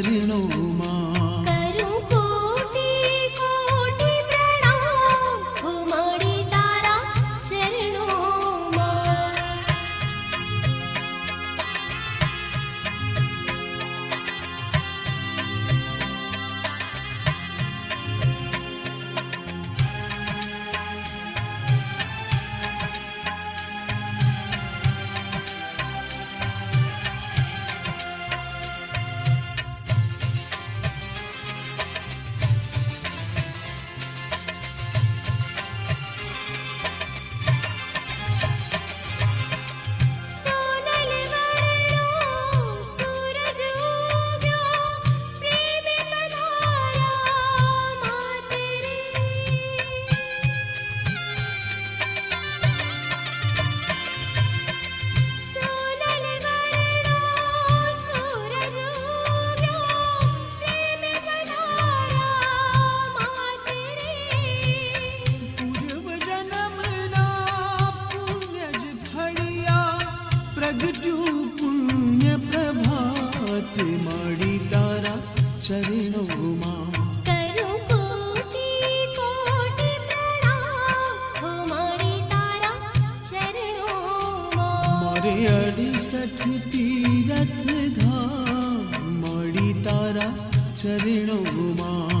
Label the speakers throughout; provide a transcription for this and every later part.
Speaker 1: കരുണോമാ તારે અડીસઠ તીરથ ધામ મળી તારા ચરણોમાં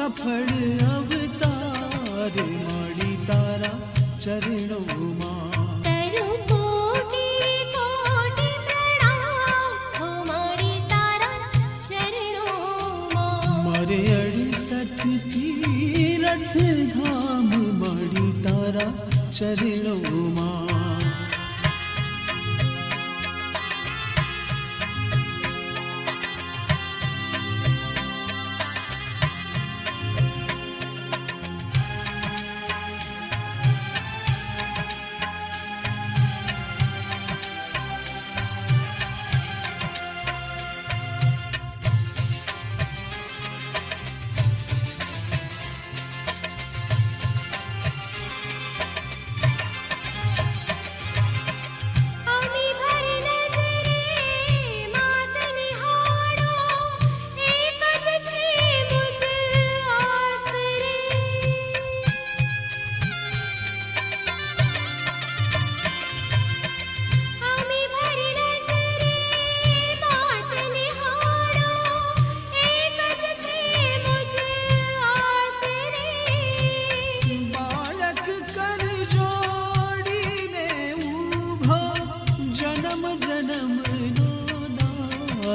Speaker 1: સફળ અવતાર મળી તારા ચરણોમાં મારે અડસઠથી રથ ધામ મળી તારા ચરણોમાં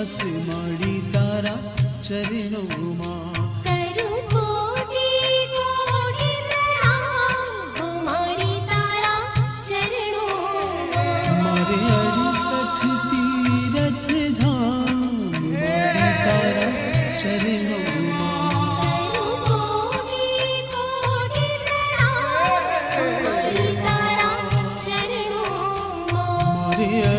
Speaker 1: દાસ માડી તારા ચરણોમાં Yeah.